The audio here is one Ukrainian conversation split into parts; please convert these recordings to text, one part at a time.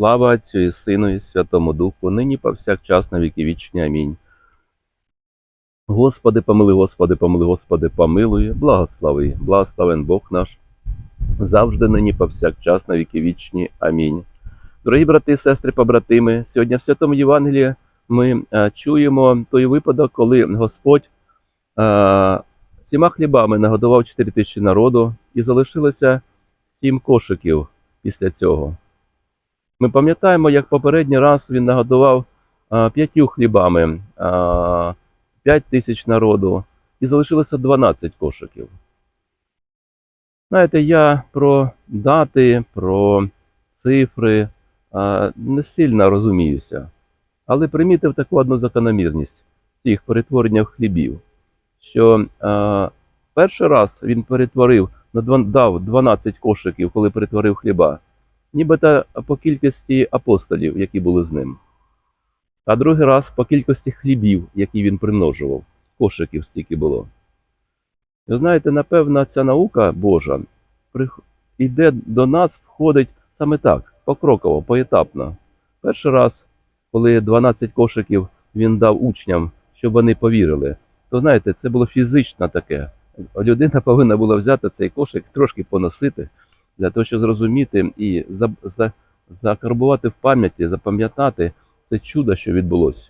Слава Отцю і Сину і Святому Духу, нині повсякчас на віки вічні. Амінь. Господи, помили, Господи, помили, Господи, помилуй, благослови, благословен Бог наш, завжди нині повсякчас на віки вічні. Амінь. Дорогі брати сестри, побратими, сьогодні в Святому Євангелії ми е, чуємо той випадок, коли Господь е, сіма хлібами нагодував 4 тисячі народу і залишилося сім кошиків після цього. Ми пам'ятаємо, як попередній раз він нагодував а, п'ятью хлібами п'ять тисяч народу, і залишилося 12 кошиків. Знаєте, я про дати, про цифри не сильно розуміюся, але примітив таку одну закономірність цих перетворення хлібів, що перший раз він перетворив, дав 12 кошиків, коли перетворив хліба нібито по кількості апостолів, які були з ним. А другий раз по кількості хлібів, які він примножував, кошиків стільки було. Ви знаєте, напевно, ця наука Божа йде до нас, входить саме так, покроково, поетапно. Перший раз, коли 12 кошиків він дав учням, щоб вони повірили, то знаєте, це було фізично таке. Людина повинна була взяти цей кошик, трошки поносити, для того, щоб зрозуміти і за, за, закарбувати в пам'яті, запам'ятати це чудо, що відбулося.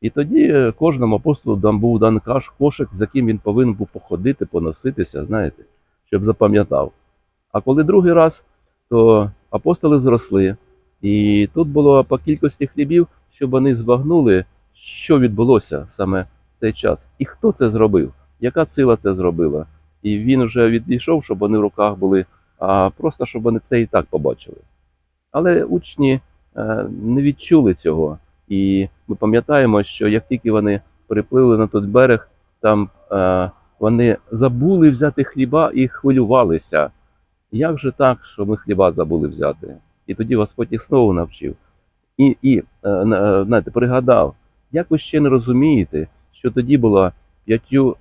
І тоді е, кожному апостолу був дан каш кошик, за яким він повинен був походити, поноситися, знаєте, щоб запам'ятав. А коли другий раз, то апостоли зросли, і тут було по кількості хлібів, щоб вони збагнули, що відбулося саме в цей час, і хто це зробив, яка сила це зробила. І він вже відійшов, щоб вони в руках були а просто щоб вони це і так побачили. Але учні е, не відчули цього. І ми пам'ятаємо, що як тільки вони приплили на той берег, там е, вони забули взяти хліба і хвилювалися. Як же так, що ми хліба забули взяти? І тоді Господь їх знову навчив. І, і е, на- знаєте, пригадав, як ви ще не розумієте, що тоді була п'ятю,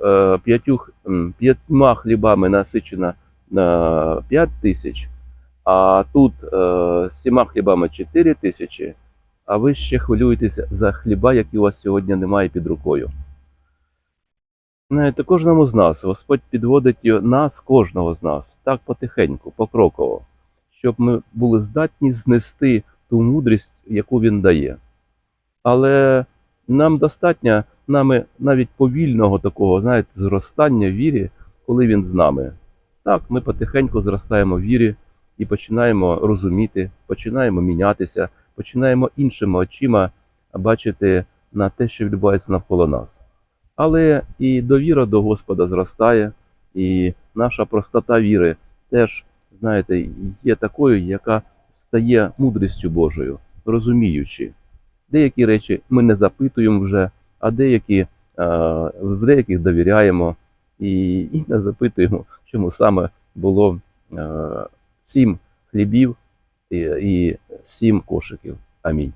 п'ятьма хлібами насичена на 5 тисяч, а тут е, сіма хлібами 4 тисячі, а ви ще хвилюєтеся за хліба, які у вас сьогодні немає під рукою. Знаєте, кожному з нас Господь підводить нас, кожного з нас, так потихеньку, покроково, щоб ми були здатні знести ту мудрість, яку він дає. Але нам достатньо нами навіть повільного такого, знаєте, зростання вірі, коли він з нами. Так, ми потихеньку зростаємо в вірі і починаємо розуміти, починаємо мінятися, починаємо іншими очима бачити на те, що відбувається навколо нас. Але і довіра до Господа зростає, і наша простота віри теж, знаєте, є такою, яка стає мудрістю Божою, розуміючи. Деякі речі ми не запитуємо вже, а деякі, в деяких довіряємо і, Інна запитуємо, чому саме було е, сім хлібів і сім кошиків. Амінь.